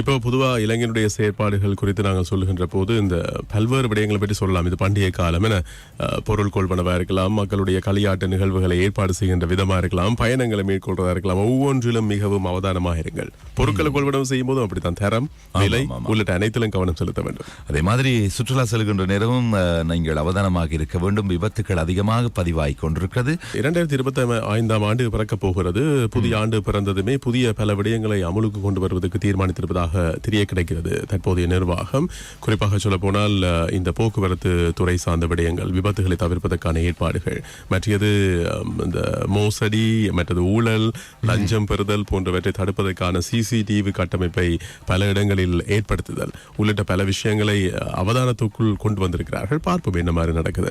இப்போ பொதுவா இளைஞனுடைய செயற்பாடுகள் குறித்து நாங்கள் சொல்லுகின்ற போது இந்த பல்வேறு விடயங்களை பற்றி சொல்லலாம். இது பண்டிகை காலம் என பொருள் கொள்வனவா இருக்கலாம் மக்களுடைய களியாட்டு நிகழ்வுகளை ஏற்பாடு செய்கின்ற விதமா இருக்கலாம் பயணங்களை மேற்கொள்றதா இருக்கலாம் ஒவ்வொன்றிலும் மிகவும் அவதானமாக இருங்கள். பொருட்களை கொள்வனவு செய்யும் போதும் அப்படித்தான். தரம் விலை உள்ளிட்ட அனைத்திலும் கவனம் செலுத்த வேண்டும். அதே மாதிரி சுற்றுலா செல்கின்ற நேரமும் நீங்கள் அவதானமாக இருக்க வேண்டும். விபத்துக்கள் அதிகமாக பதிவாகிக் கொண்டிருக்கிறது. இரண்டாயிரத்தி இருபத்தி ஐந்தாம் ஆண்டு பிறக்கப் போகிறது. புதிய ஆண்டு பிறந்ததுமே புதிய பல விடயங்களை அமுலுக்கு கொண்டு வருவதற்கு தீர்மானித்திருப்பதாக தெரிய கிடைக்கிறது தற்போதைய நிர்வாகம் குறிப்பாக சொல்ல போனால் இந்த போக்குவரத்து துறை சார்ந்த விடயங்கள் விபத்துகளை தவிர்ப்பதற்கான ஏற்பாடுகள் மற்றது இந்த மோசடி மற்றது ஊழல் லஞ்சம் பெறுதல் போன்றவற்றை தடுப்பதற்கான சிசிடிவி கட்டமைப்பை பல இடங்களில் ஏற்படுத்துதல் உள்ளிட்ட பல விஷயங்களை அவதானத்துக்குள் கொண்டு வந்திருக்கிறார்கள். பார்ப்போம் என்ன மாதிரி நடக்குது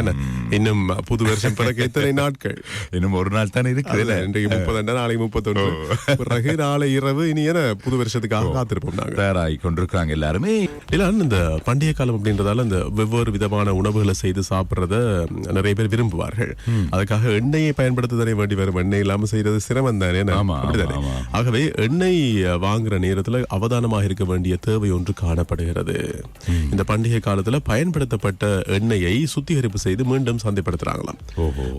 என்ன இன்னும் புது வருஷம் பிறகு எத்தனை நாட்கள். இன்னும் ஒரு நாள் தானே இருக்குது இன்றைக்கு முப்பது நாளைக்கு முப்பத்தொன்று. பிறகு நாளை இரவு இனி என புது வருஷத்துக்காக காத்திருப்போம் தயாராகி கொண்டிருக்கிறாங்க எல்லாருமே. இல்ல இந்த பண்டிகை காலம் அப்படின்றதால இந்த வெவ்வேறு விதமான உணவுகளை செய்து சாப்பிடுறத நிறைய பேர் விரும்புவார்கள். அதுக்காக எண்ணெயை பயன்படுத்துதலை வேண்டி வரும். எண்ணெய் இல்லாம செய்யறது சிரமம் தானே ஆகவே எண்ணெய் வாங்குற நேரத்துல அவதானமாக இருக்க வேண்டிய தேவை ஒன்று காணப்படுகிறது. இந்த பண்டிகை காலத்துல பயன்படுத்தப்பட்ட எண்ணெயை சுத்திகரிப்பு செய்து மீண்டும் சந்தைப்படுத்துறாங்களாம்.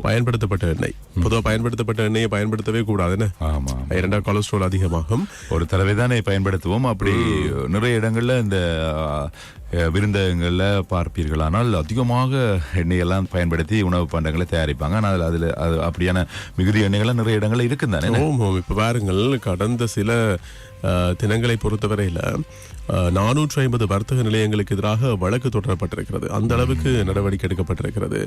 பயன்படுத்தப்பட்ட எண்ணெய். பொதுவா பயன்படுத்தப்பட்ட எண்ணெயை பயன்படுத்தவே கூடாது என்ன ஆமா இரண்டாம் கொலஸ்ட்ரால் அதிகமாகும். ஒரு தடவை தானே பயன்படுத்துவோம். அப்படி நிறைய இடங்கள்ல இந்த விருந்தகங்கள்ல பார்ப்பீர்களானால் அதிகமாக எண்ணெயெல்லாம் பயன்படுத்தி உணவு பண்டங்களை தயாரிப்பாங்க. ஆனால் அதுல அது அப்படியான மிகுதி எண்ணெய்கள்லாம் நிறைய இடங்கள்ல இருக்குந்தானே இப்ப பாருங்கள் கடந்த சில தினங்களை பொறுத்தவரையில நானூற்றி ஐம்பது வர்த்தக நிலையங்களுக்கு எதிராக வழக்கு தொடரப்பட்டிருக்கிறது. அந்த அளவுக்கு நடவடிக்கை எடுக்கப்பட்டிருக்கிறது.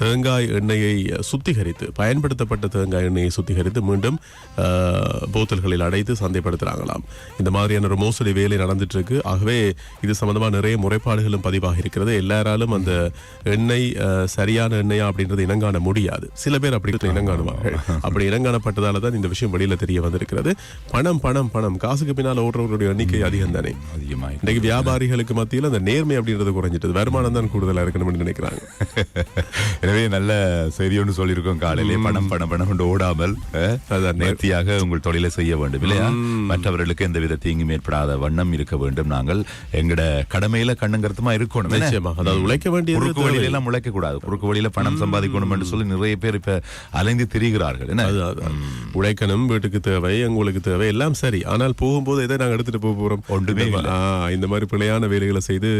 தேங்காய் எண்ணெயை சுத்திகரித்து பயன்படுத்தப்பட்ட தேங்காய் எண்ணெயை சுத்திகரித்து மீண்டும் போத்தல்களில் அடைத்து சந்தைப்படுத்துறாங்களாம். இந்த மாதிரியான ஒரு மோசடி வேலை நடந்துட்டு இருக்கு ஆகவே இது சம்பந்தமா நிறைய முறைப்பாடுகளும் பதிவாக இருக்கிறது. எல்லாராலும் அந்த எண்ணெய் சரியான எண்ணெயா அப்படின்றது இனங்காண முடியாது. சில பேர் அப்படி இனங்காணுவார்கள். அப்படி இனங்காணப்பட்டதால தான் இந்த விஷயம் வெளியில தெரிய வந்திருக்கிறது. பணம் பணம் பணம். காசுக்கு பின்னால் ஓடுறவர்களுடைய எண்ணிக்கை அதிகம் தானே அதிகமாக இன்னைக்கு வியாபாரிகளுக்கு மத்தியில் அந்த நேர்மை அப்படின்றது குறைஞ்சிட்டது வருமானம் தான் கூடுதலா இருக்கணும்னு நினைக்கிறாங்க. எனவே நல்ல செய்தி ஒன்று சொல்லியிருக்கோம் காலையிலே. பணம் பணம் பணம் கொண்டு ஓடாமல் நேர்த்தியாக உங்கள் தொழிலை செய்ய வேண்டும் இல்லையா? மற்றவர்களுக்கு எந்த வித தீங்கும் ஏற்படாத வண்ணம் இருக்க வேண்டும். நாங்கள் எங்கட கடமையில கண்ணுங்கருத்துமா இருக்கணும் என்ன? நிச்சயமாக. அதாவது உழைக்க வேண்டியது குறுக்கு. வழியில எல்லாம் உழைக்க கூடாது குறுக்கு வழியில பணம் சம்பாதிக்கணும் என்று சொல்லி நிறைய பேர் இப்ப அலைந்து திரிகிறார்கள் என்ன. உழைக்கணும் வீட்டுக்கு தேவை உங்களுக்கு தேவை எல்லாம் சரி. ஆனால் போகும்போது எதை நாங்க எடுத்துட்டு போக போறோம். ஒன்றுமே இந்த மாதிரி பிழையான வேலைகளை செய்து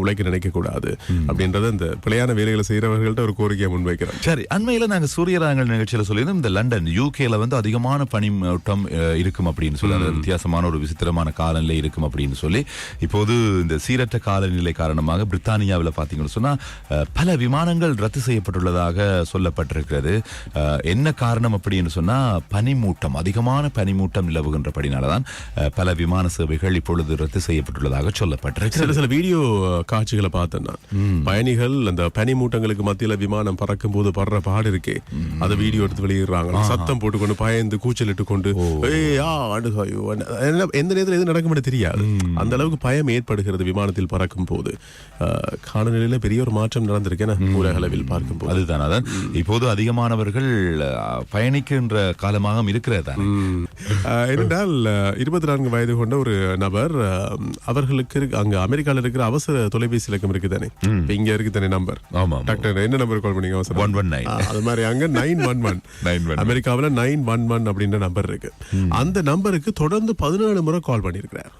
உழைக்க நினைக்க கூடாது அப்படின்றத இந்த பிழையான வேலைகளை செய்யறவர்கள்ட்ட ஒரு கோரிக்கையை முன்வைக்கிறோம். சரி அண்மையில நாங்க சூரியராங்கல் நிகழ்ச்சியில சொல்லியிருந்தோம் இந்த லண்டன் யூகேல வந்து அதிகமான பனிமூட்டம் அஹ், இருக்கும் அப்படின்னு சொல்லி அது வித்தியாசமான ஒரு விசித்திரமான காலநிலை இருக்கும் அப்படின்னு சொல்லி இப்போது இந்த சீரற்ற காலநிலை காரணமாக பிரித்தானியாவில் பார்த்தீங்கன்னு சொன்னா அஹ், பல விமானங்கள் ரத்து செய்யப்பட்டுள்ளதாக சொல்லப்பட்டிருக்கிறது. என்ன காரணம் அப்படின்னு சொன்னா பனிமூட்டம் அதிகமான பனிமூட்டம் நிலவுகின்றபடினாலதான் அஹ், பல விமான சேவைகள் இப்பொழுது ரத்து செய்யப்பட்டுள்ளதாக சொல்லப்பட்டிருக்கிறது சில சில வீடியோ காட்சிகளை பார்த்தேன் நான். பயணிகள் அந்த பனிமூட்டங்களுக்கு மத்தியில விமானம் பறக்கும் போது படுற பாடு இருக்கே. அதை வீடியோ எடுத்து வெளியிடுறாங்க சத்தம் போட்டுக்கொண்டு பயந்து கூச்சலிட்டு கொண்டு எந்த நேரத்தில் எது நடக்கும்னு தெரியாது. அந்த அளவுக்கு பயம் ஏற்படுகிறது விமானத்தில் பறக்கும் போது காலநிலையில பெரிய ஒரு மாற்றம் நடந்திருக்கேன் உலக அளவில் பார்க்கும் போது அதுதான் அதான். இப்போது அதிகமானவர்கள் பயணிக்கின்ற காலமாக இருக்கிறது என்னென்றால் இருபத்தி நான்கு வயது கொண்ட ஒரு நபர் அவர்களுக்கு இருக்கு- அங்க அமெரிக்கால இருக்கிற அவசர தொலைபேசி இலக்கம் இருக்குதானே? இப்ப இங்க இருக்குதானே நம்பர் ஆமா டாக்டர் என்ன நம்பர் கால் பண்ணீங்க அவசரம்? One one nine. அது மாதிரி அங்க நைன் ஒன் ஒன் 911. அமெரிக்காவுல நைன் ஒன் ஒன் அப்படின்ற நம்பர் இருக்கு. அந்த நம்பருக்கு தொடர்ந்து பதினேழு முறை கால் பண்ணிருக்கிறார்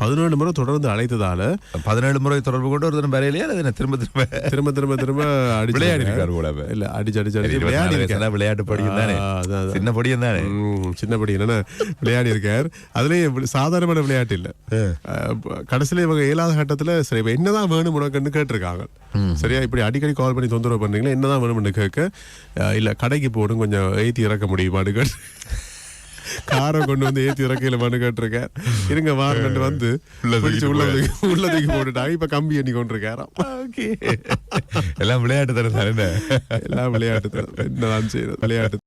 பதினேழு முறை தொடர்ந்து அழைத்ததால பதினேழு முறை தொடர்பு கொண்டு ஒரு தினம் வரையிலேயே அது திரும்ப திரும்ப திரும்ப திரும்ப திரும்ப அடிச்சு விளையாடி இருக்காரு அவர். இல்ல அடிச்சு அடிச்சு அடிச்சு. விளையாடி இருக்காரு. விளையாட்டு படியும் தானே. சின்ன படியும் தானே. ம், சின்னபடி என்னன்னா விளையாடி இருக்கார் அதுலயே வி- சாதாரணமான விளையாட்டு இல்ல. கடைசியில இவங்க ஏழாவது கட்டத்துல சரி இப்ப என்னதான் வேணும் உனக்குன்னு கேட்டிருக்காங்க. சரியா? இப்படி அடிக்கடி கால் பண்ணி தொந்தரவு பண்றீங்களா? என்னதான் வேணும்னு கேட்க இல்ல கடைக்கு போடும் கொஞ்சம் ஏத்தி இறக்க முடியுமான்னு கேட்டு. காரை கொண்டு வந்து ஏத்தி இறக்கையில மனு கேட்டிருக்கேன் இருங்க வாரண்டு வந்து பிடிச்சு உள்ள தூக்கி- உள்ள தூக்கி போட்டுட்டாங்க. இப்ப கம்பி எண்ணி கொண்டிருக்காராம். எல்லாம் விளையாட்டு தானே தானே எல்லாம் விளையாட்டு தான். என்னதான் செய்யறது? விளையாட்டு